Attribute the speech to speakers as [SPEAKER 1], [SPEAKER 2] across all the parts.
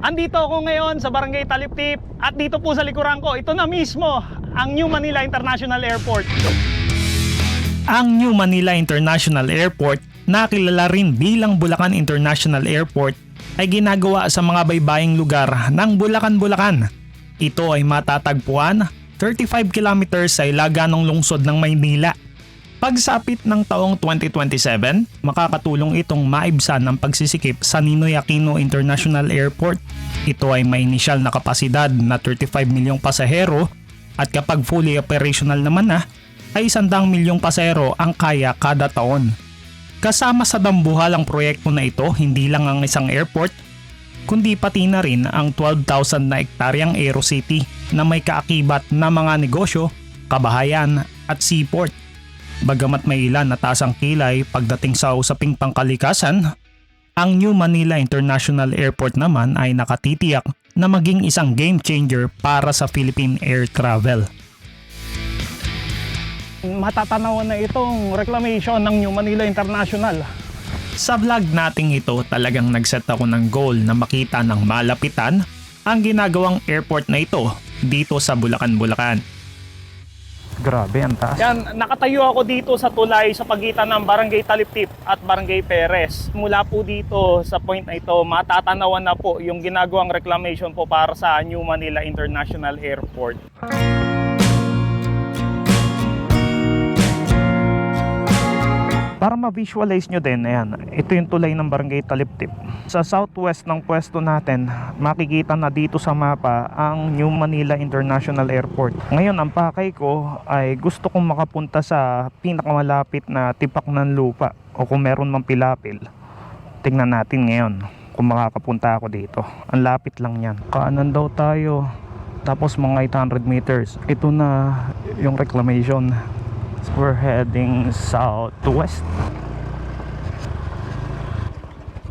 [SPEAKER 1] Andito ako ngayon sa Barangay Taliptip at dito po sa likuran ko, ito na mismo ang New Manila International Airport. Ang New Manila International Airport, na kilala rin bilang Bulacan International Airport, ay ginagawa sa mga baybaying lugar ng Bulacan-Bulacan. Ito ay matatagpuan 35 kilometers sa ilaganong lungsod ng Maynila. Pagsapit ng taong 2027, makakatulong itong maibsan ang pagsisikip sa Ninoy Aquino International Airport. Ito ay may inisyal na kapasidad na 35 milyong pasahero at kapag fully operational naman na, ay 100 milyong pasahero ang kaya kada taon. Kasama sa dambuhalang proyekto na ito, hindi lang ang isang airport, kundi pati na rin ang 12,000 na ektaryang AeroCity na may kaakibat na mga negosyo, kabahayan at seaport. Bagamat may ilan na taas ang kilay pagdating sa usaping pangkalikasan, ang New Manila International Airport naman ay nakatitiyak na maging isang game changer para sa Philippine air travel. Matatanawan na itong reclamation ng New Manila International. Sa vlog nating ito talagang nagset ako ng goal na makita ng malapitan ang ginagawang airport na ito dito sa Bulacan, Bulacan. Grabe, ang taas. Yan, nakatayo ako dito sa tulay sa pagitan ng Barangay Taliptip at Barangay Perez. Mula po dito sa point na ito, matatanawan na po yung ginagawang reclamation po para sa New Manila International Airport. Para ma-visualize nyo din, ayan, ito yung tulay ng Barangay Taliptip. Sa southwest ng pwesto natin, makikita na dito sa mapa ang New Manila International Airport. Ngayon, ang pakay ko ay gusto kong makapunta sa pinakamalapit na tipak ng lupa o kung meron mang pilapil. Tingnan natin ngayon kung makakapunta ako dito. Ang lapit lang yan. Kaanan daw tayo. Tapos mga 800 meters. Ito na yung reclamation. We're heading southwest.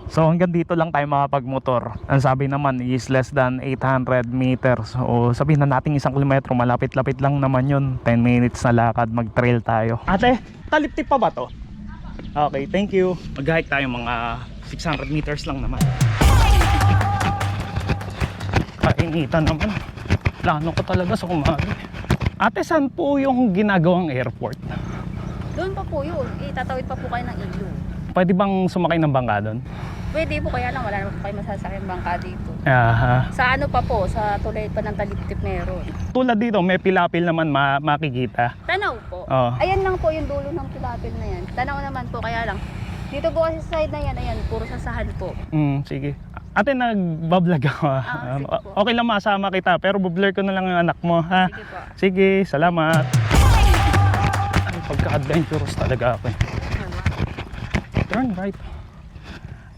[SPEAKER 1] So hanggang dito lang tayo makapagmotor. Ang sabi naman is less than 800 meters. O sabihin na natin isang kilometro, malapit-lapit lang naman yun. 10 minutes na lakad, mag-trail tayo. Ate, taliptip pa ba to? Okay, thank you. Mag-hike tayo mga 600 meters lang naman. Kainitan naman. Plano ko talaga sa kumari. Ate, saan po yung ginagawang airport?
[SPEAKER 2] Doon pa po yun. Itatawid pa po kayo ng ilog.
[SPEAKER 1] Pwede bang sumakay ng bangka doon?
[SPEAKER 2] Pwede po kaya lang wala naman po kayo masasakyan bangka dito.
[SPEAKER 1] Aha.
[SPEAKER 2] Sa ano pa po, sa tulay pa ng taliptip meron.
[SPEAKER 1] Tulad dito, may pilapil naman ma- makikita.
[SPEAKER 2] Tanaw po.
[SPEAKER 1] Oo.
[SPEAKER 2] Ayan lang po yung dulo ng pilapil na yan. Tanaw naman po kaya lang. Dito po kasi sa side na yan, ayan, puro sasahan po.
[SPEAKER 1] Mm, sige. Ate, nagbablog ako.
[SPEAKER 2] Ah,
[SPEAKER 1] Um, okay lang masama kita, pero bublur ko na lang ang anak mo, ha?
[SPEAKER 2] Sige po.
[SPEAKER 1] Sige, salamat. Pagka-adventurous talaga ako eh. Turn right.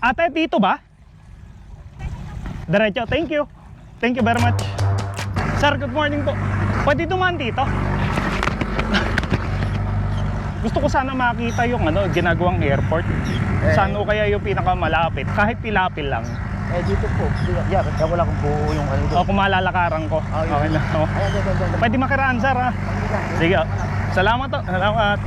[SPEAKER 1] Ate, dito ba? Diretso, thank you. Thank you very much. Sir, good morning po. Pwede dumaan dito? Gusto ko sana makita yung ano, ginagawang airport. Saan o kaya yung pinakamalapit? Kahit pilapil lang.
[SPEAKER 3] Eh dito po, yeah, kaya wala kong buo yung ano
[SPEAKER 1] O kung malalakaran ko.
[SPEAKER 3] Oh, yun.
[SPEAKER 1] Okay na. oh.
[SPEAKER 3] Ayan, ayan, ayan, ayan.
[SPEAKER 1] Pwede makiraan, sir, ha? Sige. oh. Salamat, to. Salamat.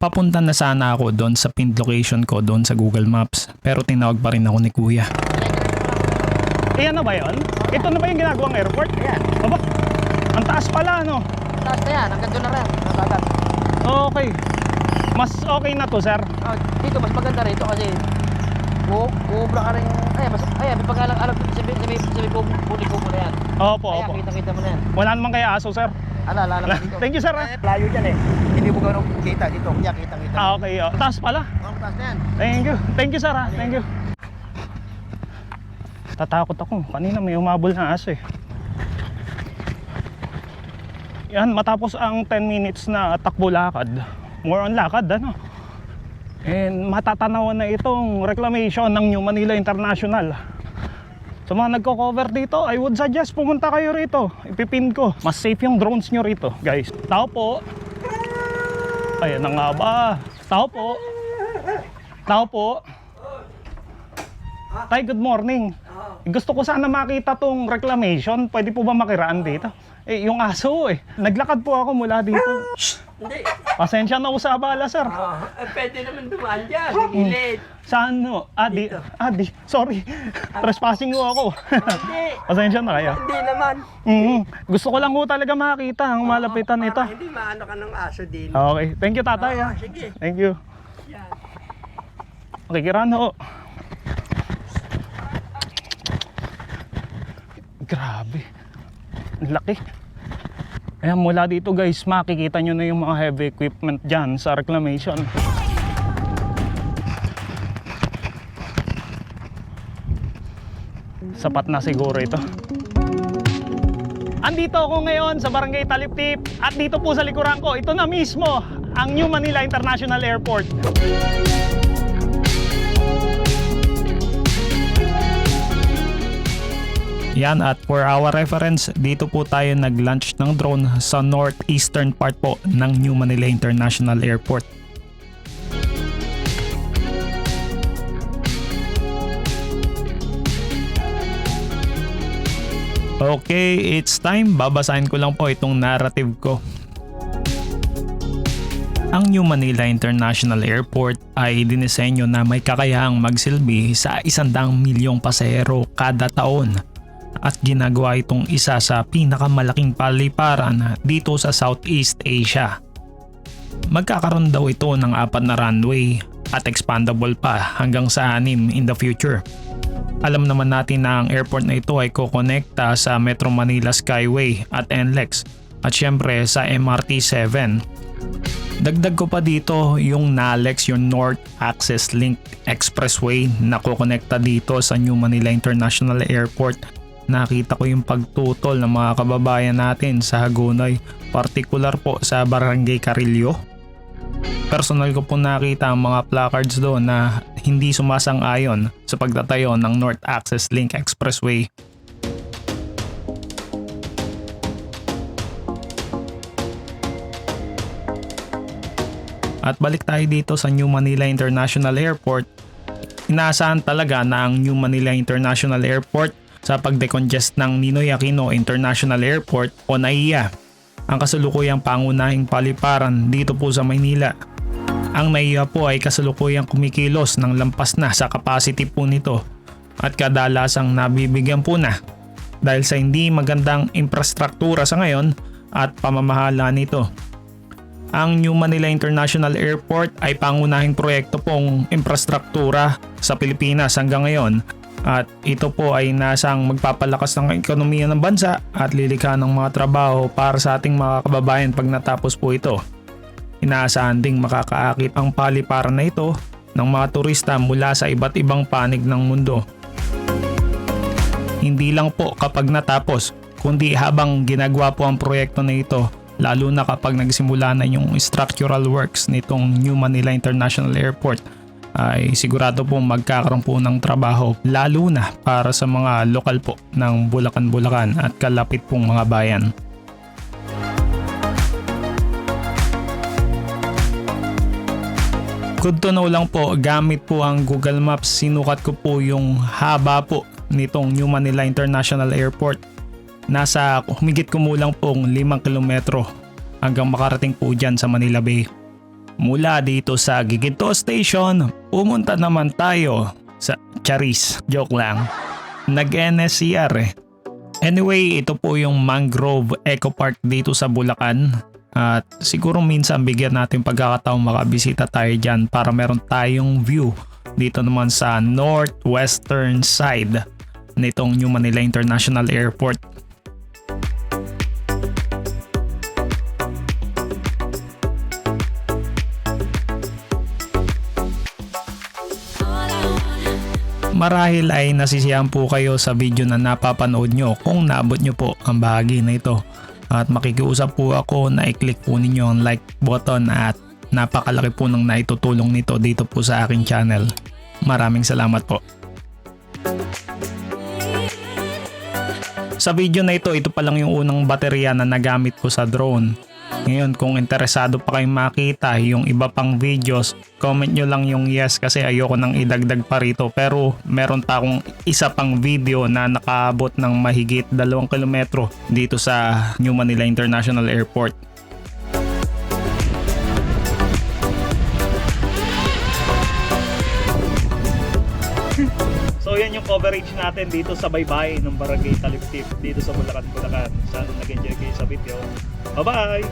[SPEAKER 1] Papunta na sana ako doon sa pinned location ko doon sa Google Maps. Pero tinawag pa rin ako ni Kuya. Iyan na ba yun? Ito na ba yung ginagawang airport?
[SPEAKER 3] Ayan,
[SPEAKER 1] Aba, ang taas pala, no?
[SPEAKER 3] taas na yan, hanggang doon na rin, nakagat.
[SPEAKER 1] Okay. Mas okay na to, sir.
[SPEAKER 3] Oh, dito, mas maganda rito kasi buubra ka rin, ay, mas, ay, may pag-alang-alang dito sa may, sa may, sa may buli ko na yan.
[SPEAKER 1] Opo,
[SPEAKER 3] Kaya
[SPEAKER 1] opo.
[SPEAKER 3] kita-kita mo na yan.
[SPEAKER 1] Wala naman kaya aso, sir.
[SPEAKER 3] Ala, ala, ala dito.
[SPEAKER 1] Thank you, sir. ha?
[SPEAKER 3] Layo dyan eh. Hindi mo gano'ng kita dito, kaya kita-kita.
[SPEAKER 1] Ah, okay. Oh. Taas pala.
[SPEAKER 3] Ang taas na yan.
[SPEAKER 1] Thank you. Thank you, sir. ha? Thank you. Tatakot ako. Kanina may umabol na aso eh. Yan, matapos ang 10 minutes na takbo lakad. More on lakad, ano? And matatanawan na itong reclamation ng New Manila International. Sa mga nagko-cover dito, I would suggest pumunta kayo rito. Ipipin ko. Mas safe yung drones nyo rito, guys. Tao po. Ayan na nga ba? Tao po. Tao po. Tay, good morning. Gusto ko sana makita tong reclamation. Pwede po ba makiraan dito? Eh, yung aso eh. Naglakad po ako mula dito.
[SPEAKER 4] Hindi.
[SPEAKER 1] Pasensya na po sa abala, sir.
[SPEAKER 4] Ah, eh, pwede naman dumaan dyan. Sa gilid.
[SPEAKER 1] Saan no? Ah, di, ah, di, sorry. Trespassing ko ako.
[SPEAKER 4] Hindi.
[SPEAKER 1] Pasensya na kayo.
[SPEAKER 4] Hindi naman.
[SPEAKER 1] Mhm. Gusto ko lang po talaga makita ang malapitan
[SPEAKER 4] Para
[SPEAKER 1] ito.
[SPEAKER 4] Hindi maano ka ng aso din.
[SPEAKER 1] Okay. Thank you, tatay.
[SPEAKER 4] Ah,
[SPEAKER 1] ah.
[SPEAKER 4] sige.
[SPEAKER 1] Thank you.
[SPEAKER 4] Yan.
[SPEAKER 1] Okay, kiran Grabe. Laki. Ayan, mula dito guys, makikita nyo na yung mga heavy equipment dyan sa reclamation. Sapat na siguro ito. Andito ako ngayon sa Barangay Taliptip at dito po sa likuran ko, ito na mismo ang New Manila International Airport. Yan at for our reference, dito po tayo nag-launch ng drone sa northeastern part po ng New Manila International Airport. Okay, it's time. Babasahin ko lang po itong narrative ko. Ang New Manila International Airport ay dinisenyo na may kakayahang magsilbi sa isandang milyong pasahero kada taon at ginagawa itong isa sa pinakamalaking paliparan dito sa Southeast Asia. Magkakaroon daw ito ng apat na runway at expandable pa hanggang sa anim in the future. Alam naman natin na ang airport na ito ay kokonekta sa Metro Manila Skyway at NLEX at syempre sa MRT 7. Dagdag ko pa dito yung NALEX, yung North Access Link Expressway na kokonekta dito sa New Manila International Airport. Nakita ko yung pagtutol ng mga kababayan natin sa Hagonoy, partikular po sa Barangay Carillo. Personal ko po nakita ang mga placards doon na hindi sumasang-ayon sa pagtatayo ng North Access Link Expressway At balik tayo dito sa New Manila International Airport. Inaasahan talaga na ang New Manila International Airport sa pagdecongest ng Ninoy Aquino International Airport o NAIA ang kasalukuyang pangunahing paliparan dito po sa Maynila. Ang NAIA po ay kasalukuyang kumikilos ng lampas na sa capacity po nito at kadalasang nabibigyan po na dahil sa hindi magandang infrastruktura sa ngayon at pamamahala nito. Ang New Manila International Airport ay pangunahing proyekto pong infrastruktura sa Pilipinas hanggang ngayon at ito po ay nasang magpapalakas ng ekonomiya ng bansa at lilikha ng mga trabaho para sa ating mga kababayan pag natapos po ito. Inaasahan ding makakaakit ang paliparan na ito ng mga turista mula sa iba't ibang panig ng mundo. Hindi lang po kapag natapos, kundi habang ginagawa po ang proyekto na ito, lalo na kapag nagsimula na yung structural works nitong New Manila International Airport, ay sigurado po magkakaroon po ng trabaho lalo na para sa mga lokal po ng Bulacan-Bulacan at kalapit pong mga bayan. Good to know lang po, gamit po ang Google Maps, sinukat ko po yung haba po nitong New Manila International Airport. Nasa humigit kumulang pong 5 kilometro hanggang makarating po dyan sa Manila Bay. Mula dito sa Giginto Station, pumunta naman tayo sa Charis. Joke lang. Nag-NSCR eh. Anyway, ito po yung Mangrove Eco Park dito sa Bulacan. At siguro minsan bigyan natin pagkakataong makabisita tayo dyan para meron tayong view dito naman sa northwestern side nitong New Manila International Airport. Marahil ay nasisiyahan po kayo sa video na napapanood nyo kung naabot nyo po ang bahagi na ito. At makikiusap po ako na i-click po ninyo ang like button at napakalaki po ng naitutulong nito dito po sa aking channel. Maraming salamat po. Sa video na ito, ito pa lang yung unang baterya na nagamit ko sa drone. Ngayon kung interesado pa kayong makita yung iba pang videos, comment nyo lang yung yes kasi ayoko nang idagdag pa rito. Pero meron pa akong isa pang video na nakaabot ng mahigit 2 kilometro dito sa New Manila International Airport. So yan yung coverage natin dito sa baybay ng Barangay Taliptip dito sa Bulacan, Bulacan. Sana nag-enjoy kayo sa video. Bye-bye!